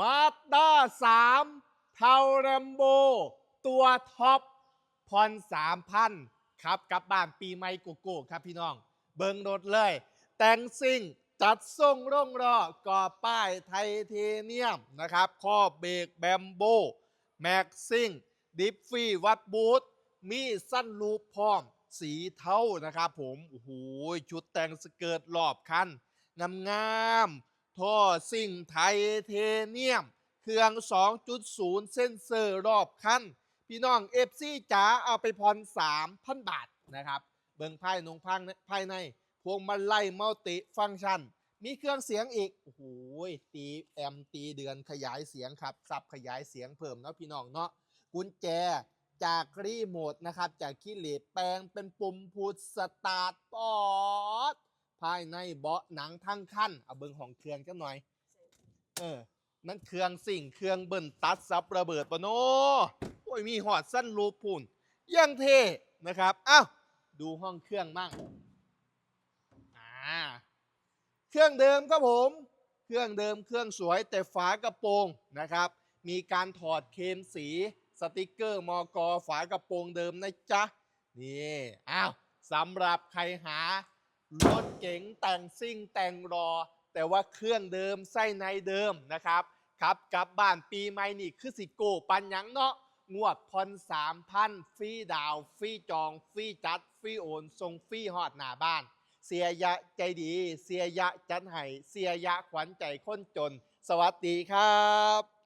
มาสด้าสามเทาแรมโบ ตัวท็อปพอนสามพันครับกลับบ้านปีใหม่โกโก้ครับพี่น้อง เบิงรถเลย แต่งซิ่งจัดทรงร่องรอก่อป้ายไทเทเนียมนะครับข้อเบรกแบมโบ แม็กซิ่ง ดิฟฟี่วัดบูทมีสั้นลูปพร้อม สีเทานะครับผม โอ้โห ชุดแต่งสเกิร์ตรอบคันงามงามๆ ท่อซิ่งไทเทเนียม เครื่อง 2.0 เซนเซอร์รอบคัน พี่น้องเอฟซีจ๋าเอาไปผ่อน3,000 บาทนะครับ เบิ่งภายนงพังภายใน พวงมาลัยมัลติฟังก์ชัน มีเครื่องเสียงอีก โอ้โหตีแอมตีเดือนขยายเสียงครับสับขยายเสียงเพิ่มเนาะพี่น้องเนาะกุญแจจากรีโมทนะครับ จากคีย์เลสแปลงเป็นปุ่มพูดสตาร์ทปอด ภายในเบาะหนังทั้งขั้นเอาเบิงของเครื่องกันหน่อย เออ นั่นเครื่องสิ่งเครื่องเบิ่นตัดซับระเบิดปะโนโอ้ยมีหอดสั้นรูปพุ่นยังเท่นะครับอ้าวดูห้องเครื่องมั่งอ่าเครื่องเดิมครับผม เครื่องเดิมเครื่องสวยแต่ฝากระโปรงนะครับ มีการถอดเคมสีสติกเกอร์มอกอฝากระโปรงเดิมนะจ๊ะนี่อ้าวสำหรับใครหา รถเก๋งแต่งซิ่งแต่งรอ แต่ว่าเครื่องเดิมไส้ในเดิมนะครับครับกลับบ้านปีใหม่นี่คือสิโกปันยังเนาะงวดพอนสามพันฟรีดาวฟรีจองฟรีจัดฟรีโอนส่งฟรีฮอดหน้าบ้าน เสียยะใจดี เสียยะจันไห้เสียยะขวัญใจคนจน สวัสดีครับ